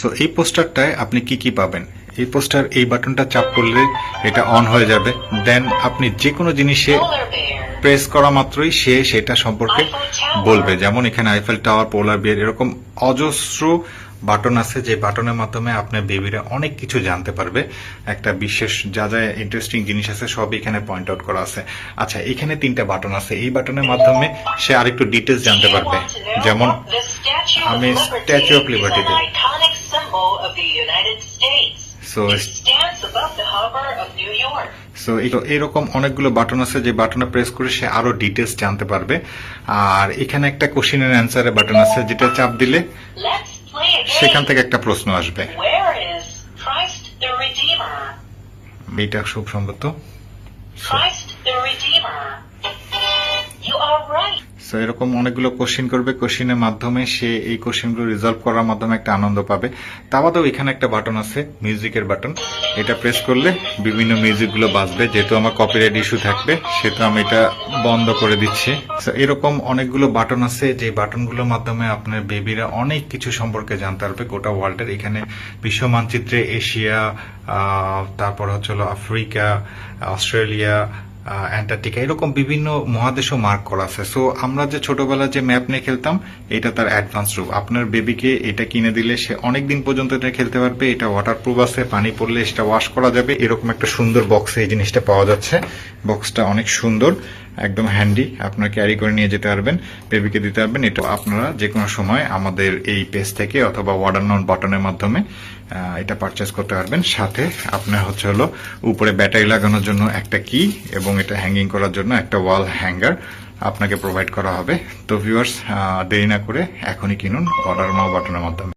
So এই পোস্টারটায় আপনি কি কি পাবেন? এই পোস্টার এই বাটনটা চাপ করলে এটা অন হয়ে যাবে। দেন আপনি যে কোনো জিনিসে প্রেস করা মাত্রই সে সেটা সম্পর্কে বলবে। যেমন এখানে আইফেল টাওয়ার পোলার বিয়ার এরকম অজস্র বাটন আছে যে বাটনের মাধ্যমে আপনার বেবিরা অনেক কিছু জানতে পারবে। একটা বিশেষ যা যা ইন্টারেস্টিং জিনিস আছে সব এখানে পয়েন্ট আউট করা আছে। আচ্ছা এখানে তিনটা বাটন আছে। এই বাটনের মাধ্যমে সে আরেকটু ডিটেলস জানতে পারবে। যেমন, আমি Liberty Statue of the United States. So it stands above the harbor of New York. So এরকম অনেকগুলো বাটন আছে যে বাটনে প্রেস করে সে আরও ডিটেলস জানতে পারবে। আর এখানে একটা কোশ্চেনের অ্যান্সারের বাটন আছে যেটা চাপ দিলে সেখান থেকে একটা প্রশ্ন আসবে। এইটা খুব সম্ভবত। সো এরকম অনেকগুলো কোশ্চেন করবে। কোশ্চেনের মাধ্যমে সে এই কোশ্চেনগুলো রিজলভ করার মাধ্যমে একটা আনন্দ পাবে। তা বাদেও এখানে একটা বাটন আছে মিউজিকের বাটন এটা প্রেস করলে বিভিন্ন মিউজিকগুলো বাজবে। যেহেতু আমার কপিরাইট ইস্যু থাকবে সেহেতু আমি এটা বন্ধ করে দিচ্ছি। So, এরকম অনেকগুলো বাটন আছে। যে বাটনগুলোর মাধ্যমে আপনার বেবিরা অনেক কিছু সম্পর্কে জানতে পারবে। গোটা ওয়ার্ল্ডের এখানে বিশ্ব মানচিত্রে এশিয়া তারপর হচ্ছে আফ্রিকা অস্ট্রেলিয়া অ্যান্টার্কটিকা। এরকম বিভিন্ন মহাদেশও মার্ক করা আছে। সো আমরা যে ছোটবেলায় যে ম্যাপ নিয়ে খেলতাম, এটা তার অ্যাডভান্স রূপ। আপনার বেবিকে এটা কিনে দিলে সে অনেক দিন পর্যন্ত এটা খেলতে পারবে। এটা ওয়াটার প্রুফ আছে, পানি পড়লে সেটা ওয়াশ করা যাবে। এরকম একটা সুন্দর বক্সে এই জিনিসটা পাওয়া যাচ্ছে। বক্সটা অনেক সুন্দর, একদম হ্যান্ডি আপনারা ক্যারি করে নিয়ে যেতে পারবেন বেবিকে দিতে পারবেন। এটা আপনারা যে কোনো সময় আমাদের এই পেজ থেকে অথবা ওয়ার্ডার নন বাটনের মাধ্যমে এটা পারচেস করতে পারবেন। সাথে আপনার হচ্ছে হলো উপরে ব্যাটারি লাগানোর জন্য একটা কি এবং এটা হ্যাঙ্গিং করার জন্য একটা ওয়াল হ্যাঙ্গার আপনাকে প্রোভাইড করা হবে। তো ভিউয়ার্স দেরি না করে এখনই কিনুন অর্ডার মাও বাটনের মাধ্যমে।